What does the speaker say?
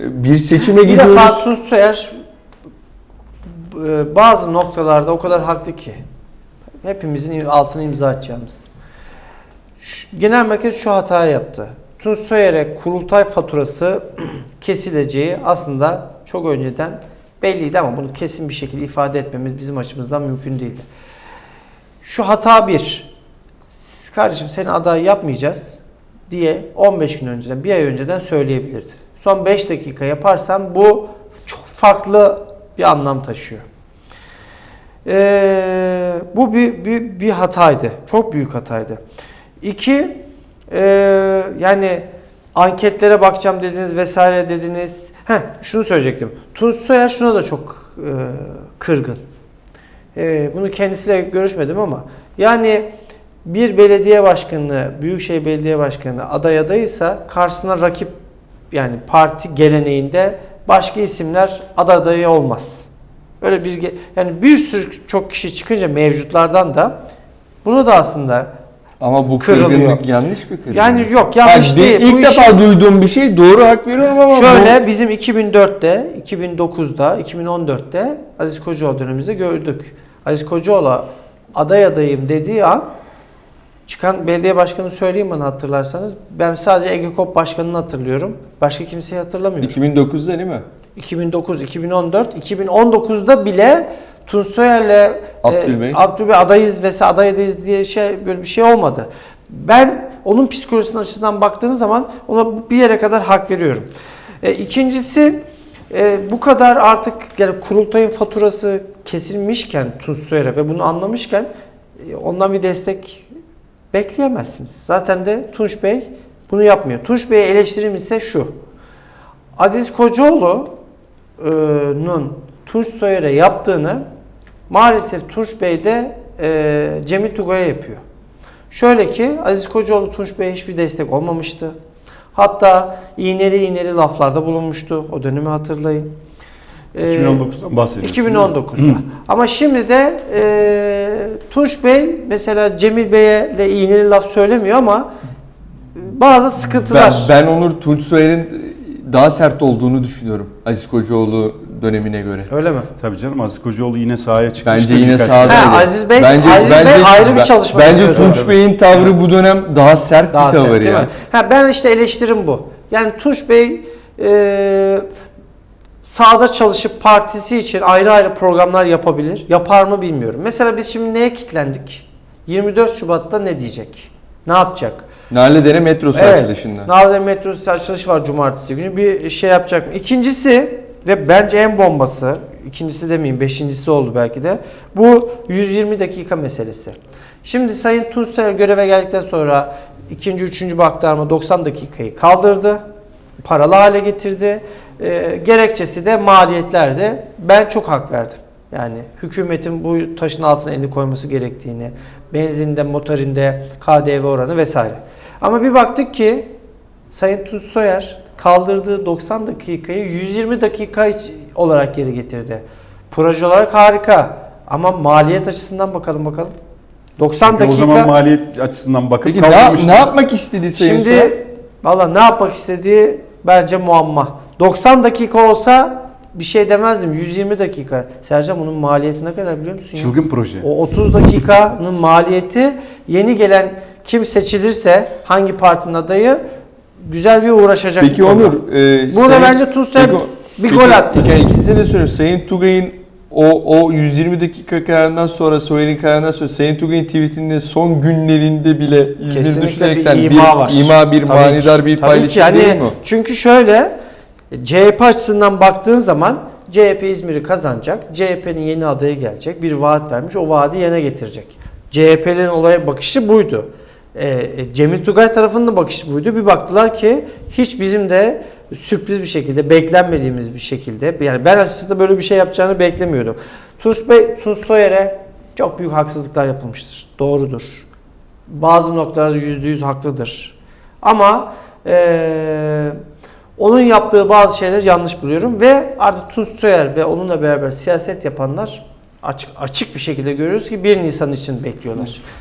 bir seçime Bir gidiyoruz. defa Tunç Soyer e, bazı noktalarda o kadar haklı ki hepimizin altına imza atacağımız. Şu- Genel merkez şu hatayı yaptı. Tunç Soyer'e kurultay faturası kesileceği aslında çok önceden belliydi ama bunu kesin bir şekilde ifade etmemiz bizim açımızdan mümkün değildi. Şu hata bir. Kardeşim seni aday yapmayacağız diye 15 gün önceden, bir ay önceden söyleyebilirdi. Son 5 dakika yaparsam bu çok farklı bir anlam taşıyor. Ee, bu bir, bir, bir hataydı. Çok büyük hataydı. İki, e, yani anketlere bakacağım dediniz vesaire dediniz. Heh, şunu söyleyecektim. Tunç Soyer şuna da çok e, kırgın. E, bunu kendisiyle görüşmedim ama yani bir belediye başkanı, büyükşehir belediye başkanı aday adayıysa karşısına rakip yani parti geleneğinde başka isimler aday adayı olmaz. Öyle bir yani bir sürü çok kişi çıkınca mevcutlardan da bunu da aslında Ama bu Kırılıyor. kırgınlık yanlış bir kırgınlık. yani yok yanlış Yani değil. İlk Bu defa işin- duyduğum bir şey doğru hak veriyorum ama Şöyle bizim 2004'te, 2009'da, 2014'te Aziz Kocaoğlu dönemimizde gördük. Aziz Kocaoğlu aday adayım dediği an çıkan belediye başkanı söyleyeyim bana hatırlarsanız. Ben sadece Ege Kop başkanını hatırlıyorum. Başka kimseyi hatırlamıyorum. 2009'da değil mi? 2009, 2014, 2019'da bile Tunç Soyer'le Abdülbey. e, Abdülbey adayız ve aday adayız diye şey böyle bir şey olmadı. Ben onun psikolojisinin açısından baktığınız zaman ona bir yere kadar hak veriyorum. E, ikincisi e, bu kadar artık yani kurultayın faturası kesilmişken Tunç Soyer'e ve bunu anlamışken e, ondan bir destek bekleyemezsiniz. Zaten de Tunç Bey bunu yapmıyor. Tunç Bey'e eleştirim ise şu. Aziz Kocaoğlu'nun Tunç Soyer'e yaptığını maalesef Tunç Bey de e, Cemil Tugay'a yapıyor. Şöyle ki Aziz Kocaoğlu Tunç Bey'e hiçbir destek olmamıştı. Hatta iğneli iğneli laflarda bulunmuştu. O dönemi hatırlayın. E, 2019'dan bahsediyorsun. 2019'da. Ama şimdi de e, Tunç Bey mesela Cemil Bey'e de iğneli laf söylemiyor ama bazı Ben, sıkıntılar. ben Onur Tunç Soyer'in daha sert olduğunu düşünüyorum Aziz Kocaoğlu dönemine göre. Öyle mi? Tabii canım Aziz Kocaoğlu yine sahaya çıkmıştı. Bence yine sahadaydı. Ha, Aziz Bey- Aziz Bey ayrı bir ben- çalışma Bence. Tunç Bey'in tavrı bu dönem daha sert Daha bir sert tavır değil ya. mi? Ha, ben işte eleştirim bu. Yani Tunç Bey e, sahada çalışıp partisi için ayrı ayrı programlar yapabilir. Yapar mı bilmiyorum. Mesela biz şimdi neye kilitlendik? 24 Şubat'ta ne diyecek? Ne yapacak? Narlıdere metrosu açılışında. Narlıdere metrosu açılışı var cumartesi günü. Bir şey yapacak mı? İkincisi ve bence en bombası, ikincisi demeyeyim beşincisi oldu belki de. Bu 120 dakika meselesi. Şimdi Sayın Tunç Soyer göreve geldikten sonra ikinci, üçüncü bir aktarma 90 dakikayı kaldırdı. Paralı hale getirdi. Ee, gerekçesi de maliyetlerdi. Ben çok hak verdim. Yani hükümetin bu taşın altına elini koyması gerektiğini, benzinde, motorinde, KDV oranı vesaire. Ama bir baktık ki Sayın Tunç Soyer kaldırdığı 90 dakikayı 120 dakika olarak geri getirdi. Proje olarak harika ama maliyet açısından bakalım bakalım. 90 Peki dakika. O zaman maliyet açısından bakıp Peki ne, ne yapmak istedi Sayın Soyer? Şimdi valla ne yapmak istediği bence muamma. 90 dakika olsa bir şey demezdim. 120 dakika. Sercan bunun maliyeti ne kadar biliyor musun? ya? Çılgın proje. O 30 dakikanın maliyeti yeni gelen kim seçilirse hangi partinin adayı güzel bir uğraşacak. Peki bir. Onur, e, Burada Sayın- bence o- bir gol attı. Peki ikinize de söyleyeyim. Sayın Tugay'ın o, o 120 dakika kararından sonra, Soyer'in kararından sonra Sayın Tugay'ın tweetinde son günlerinde bile İzmir düşünerekten bir bir, ima var. ima, bir Tabii manidar ki. bir Tabii paylaşım ki. Hani değil mi? Çünkü şöyle CHP açısından baktığın zaman CHP İzmir'i kazanacak. CHP'nin yeni adayı gelecek. Bir vaat vermiş. O vaadi yerine getirecek. CHP'nin olaya bakışı buydu. Ee, e, Cemil Tugay tarafının da bakışı buydu. Bir baktılar ki hiç bizim de sürpriz bir şekilde, beklenmediğimiz bir şekilde yani ben açıkçası böyle bir şey yapacağını beklemiyordum. Tunç Bey, Tunç Soyer'e çok büyük haksızlıklar yapılmıştır. Doğrudur. Bazı noktalarda yüzde yüz haklıdır. Ama eee, onun yaptığı bazı şeyleri yanlış buluyorum ve artık Tunç Soyer ve onunla beraber siyaset yapanlar açık açık bir şekilde görüyoruz ki 1 Nisan için bekliyorlar.